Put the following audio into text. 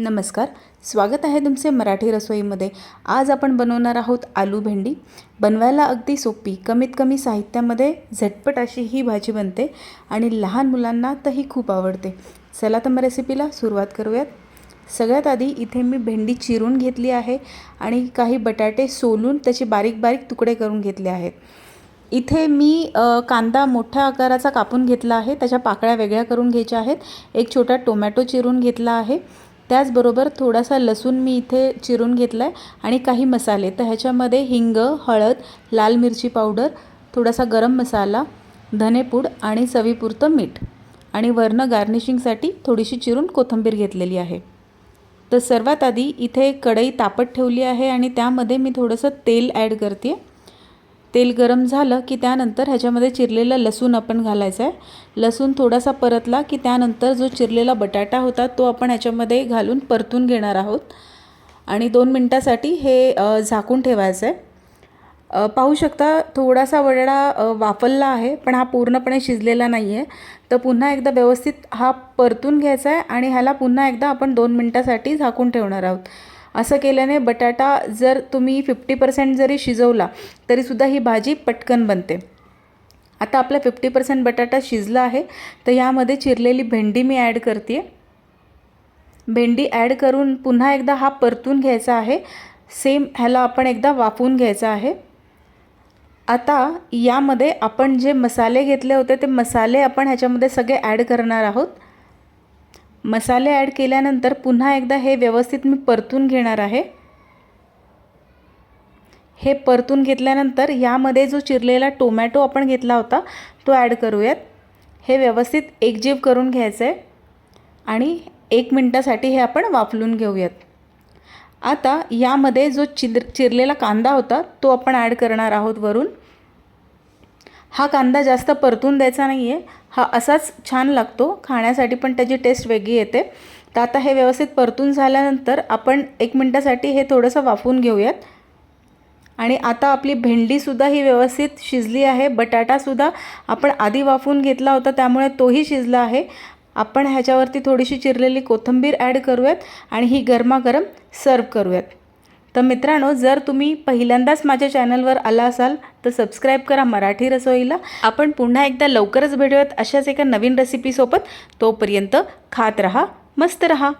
नमस्कार स्वागत आहे तुमचे मराठी रसोईमध्ये. आज आपण बनवणार आहोत आलू भेंडी. बनवायला अगदी सोपी कमीत कमी साहित्यामध्ये झटपट अशी ही भाजी बनते आणि लहान मुलांना तर ही खूप आवडते. चला तर मग रेसिपीला सुरुवात करूयात. सगळ्यात आधी इथे मी भेंडी चिरून घेतली आहे आणि काही बटाटे सोलून त्याचे बारीक बारीक तुकडे करून घेतले आहेत. इथे मी कांदा मोठ्या आकाराचा कापून घेतला आहे. त्याच्या पाकळ्या वेगळ्या करून घ्यायच्या आहेत. एक छोटा टोमॅटो चिरून घेतला आहे. त्याचबरोबर थोडासा लसूण मी इथे चिरून घेतला आहे आणि काही मसाले. तर ह्याच्यामध्ये हिंग हळद लाल मिरची पावडर थोडासा गरम मसाला धनेपूड आणि चवीपुरतं मीठ. आणि वरनं गार्निशिंगसाठी थोडीशी चिरून कोथिंबीर घेतलेली आहे. तर सर्वात आधी इथे कढई तापत ठेवली आहे आणि त्यामध्ये मी थोडंसं तेल ॲड करते तेल गरम झालं की त्यानंतर ह्याच्यामध्ये चिरलेला लसूण आपण घालायचा आहे. लसूण थोडासा परतला की त्यानंतर जो चिरलेला बटाटा होता तो आपण ह्याच्यामध्ये घालून परतून घेणार आहोत. आणि दोन मिनटासाठी हे झाकून ठेवायचं आहे. पाहू शकता थोडासा वडा वाफलला आहे पण हा पूर्णपणे शिजलेला नाही आहे. तर पुन्हा एकदा व्यवस्थित हा परतून घ्यायचा आहे आणि ह्याला पुन्हा एकदा आपण दोन मिनटासाठी झाकून ठेवणार आहोत. असं केल्याने बटाटा जर तुम्ही फिफ्टी पर्सेंट जरी शिजवला तरीसुद्धा ही भाजी पटकन बनते. आता आपला फिफ्टी पर्सेंट बटाटा शिजला आहे तर यामध्ये चिरलेली भेंडी मी ॲड करते भेंडी ॲड करून पुन्हा एकदा हा परतून घ्यायचा आहे. सेम ह्याला आपण एकदा वाफवून घ्यायचा आहे. आता यामध्ये आपण जे मसाले घेतले होते ते मसाले आपण ह्याच्यामध्ये सगळे ॲड करणार आहोत. मसाले ॲड केल्यानंतर पुन्हा एकदा हे व्यवस्थित मी परतून घेणार आहे. हे परतून घेतल्यानंतर यामध्ये जो चिरलेला टोमॅटो आपण घेतला होता तो ॲड करूयात. हे व्यवस्थित एकजीव करून घ्यायचं आहे आणि एक मिनटासाठी हे आपण वाफलून घेऊयात. आता यामध्ये जो चिर चिरलेला कांदा होता तो आपण ॲड करणार आहोत वरून. हा कांदा जास्त परतून द्यायचा नाही आहे हा असाच छान लागतो. खाण्यासाठी पण त्याची टेस्ट वेगळी येते. तर आता हे व्यवस्थित परतून झाल्यानंतर आपण एक मिनटासाठी हे थोडंसं वाफवून घेऊयात. आणि आता आपली भेंडीसुद्धा ही व्यवस्थित शिजली आहे. बटाटासुद्धा आपण आधी वाफवून घेतला होता त्यामुळे तोही शिजला आहे. आपण ह्याच्यावरती थोडीशी चिरलेली कोथिंबीर ॲड करूयात आणि ही गरमागरम सर्व करूयात. तर मित्रांनो जर तुम्ही पहिल्यांदाच माझ्या चॅनलवर आला असाल तर सबस्क्राईब करा मराठी रसोईला. आपण पुन्हा एकदा लवकरच भेटूयात अशाच एका नवीन रेसिपीसोबत तोपर्यंत खात रहा मस्त रहा.